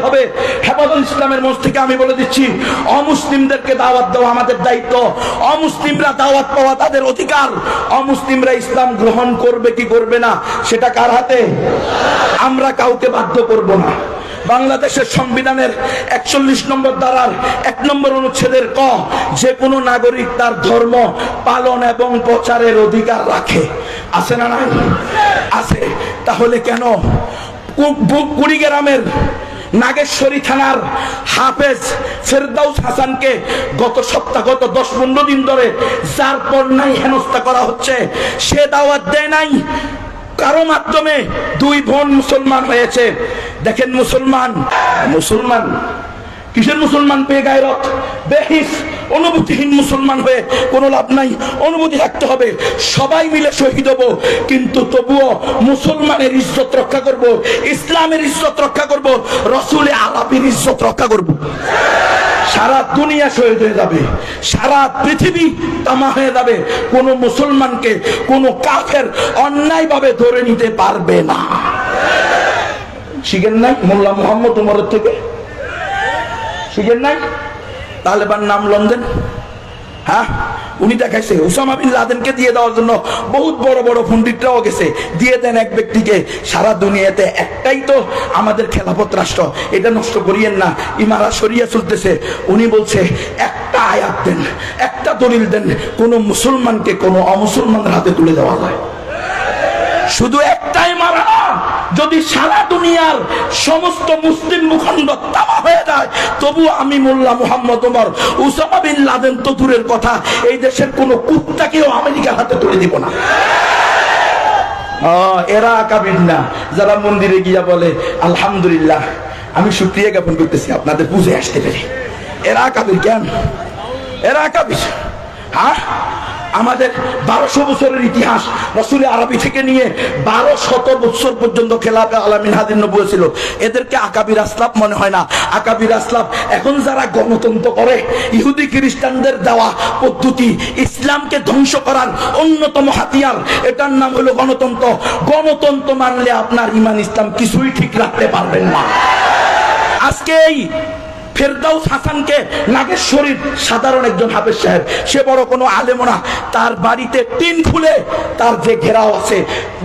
রাখতে হবে। হেফাজত ইসলামের মঞ্চ থেকে আমি বলে দিচ্ছি, অমুসলিমদেরকে দাওয়াত দেওয়া আমাদের দায়িত্ব। অমুসলিমরা দাওয়াত পাওয়া তাদের অধিকার। অমুসলিমরা ইসলাম গ্রহণ করবে কি করবে না, সেটা কার হাতে? আমরা কাউকে বাধ্য করব না। বাংলাদেশের সংবিধানের একচল্লিশ নম্বর দ্বারার এক নম্বর অনুচ্ছেদের ক, যে কোনো নাগরিক তার ধর্ম পালন এবং প্রচারের অধিকার রাখে। আছে না আছে। তাহলে কেন? কু- বু- কুড়িগ্রামের নাগেশ্বরী থানার হাফেজ ফেরদাউস হাসানকে গত সপ্তাহ, গত দশ পনেরো দিন ধরে যার পর নাই হেনস্থা করা হচ্ছে, সে দাওয়াত দেয় নাই। কারও মাধ্যমে দুই বোন মুসলমান হয়েছে। দেখেন মুসলমান মুসলমান, কিসের মুসলমান পেয়ে গায়রত বেহিস অনুভূতিহীন মুসলমান হয়ে কোনো লাভ নাই, অনুভূতি থাকতে হবে। সবাই মিলে শহীদ হব, কিন্তু তবুও মুসলমানের ইজ্জত রক্ষা করব, ইসলামের ইজ্জত রক্ষা করব, রসুলে আলাপের ইজ্জত রক্ষা করব। সারা দুনিয়া শহীদ হয়ে যাবে, সারা পৃথিবী তামা হয়ে যাবে। কোন মুসলমানকে, কোন কাফের অন্যায়ভাবে ধরে নিতে পারবে না। শিখেন নাই মোল্লা মোহাম্মদ উমরের থেকে? শিখেন নাই? তালেবান নাম লন্ডন। হ্যাঁ? উনি দেখাইছে, উসামা বিন লাদেনকে দিয়ে দেওয়ার জন্য বহুত বড় বড় পণ্ডিতরাও গেছে। দিয়ে দেন এক ব্যক্তিকে, সারা দুনিয়াতে একটাই তো আমাদের খেলাফত রাষ্ট্র। এটা নষ্ট করিয়েন না, ইমারা সরিয়া চলতেছে। উনি বলছে, একটা আয়াত দেন, একটা দলিল দেন, কোন মুসলমানকে কোন অমুসলমানের হাতে তুলে দেওয়া যায়। শুধু একটাই মারা যদি সারা দুনিয়ার সমস্ত মুসলিম ভূখণ্ড তামা হয়ে যায়, তবু আমি Mullah Mohammad Omar, Osama bin Laden তো দূরের কথা, এই দেশের কোন কুত্তাকেও আমেরিকার হাতে তুলে দিব না। এরা আকাবির না। যারা মন্দিরে গিয়া বলে, আলহামদুলিল্লাহ, আমি শুক্রিয়া জ্ঞাপন করতেছি, আপনাদের বুঝে আসতে পেরে। এরা আকাবির কেন এরা আকাবির হ্যাঁ? আমাদের বারোশো বছরের ইতিহাস রসুল আরবি থেকে নিয়ে বারো শত বছর পর্যন্ত খেলাফে আলামিন হাদিন নবুয় ছিল। এদেরকে আকাবির আসলাফ মনে হয় না। আকাবির আসলাফ এখন যারা গণতন্ত্র করে, ইহুদি খ্রিস্টানদের দেওয়া পদ্ধতি ইসলামকে ধ্বংস করার অন্যতম হাতিয়ার, এটার নাম হলো গণতন্ত্র। গণতন্ত্র মানলে আপনার ইমান ইসলাম কিছুই ঠিক রাখতে পারবেন না। আজকে এই ফেরদাউস হাসানকে নাগেশ্বরীর সাধারণ একজন হাফেজ সাহেব। সে বড় কোনো আলেম না। তার বাড়িতে টিন খুলে তার যে ঘেরাও আছে,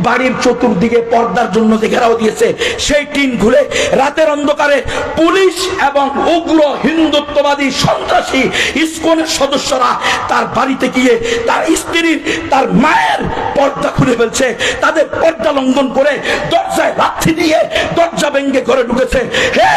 বাড়ির চতুর্দিকে পর্দার জন্য যে ঘেরাও দিয়েছে, সেই টিন খুলে রাতের অন্ধকারে পুলিশ এবং উগ্র হিন্দুত্ববাদী সন্ত্রাসী ইস্কনের সদস্যরা তার বাড়িতে গিয়ে তার স্ত্রীর তার মায়ের পর্দা খুলে ফেলছে। তাদের পর্দা লঙ্ঘন করে দরজায় লাথি দিয়ে দরজা ভেঙ্গে ঘরে ঢুকেছে। হে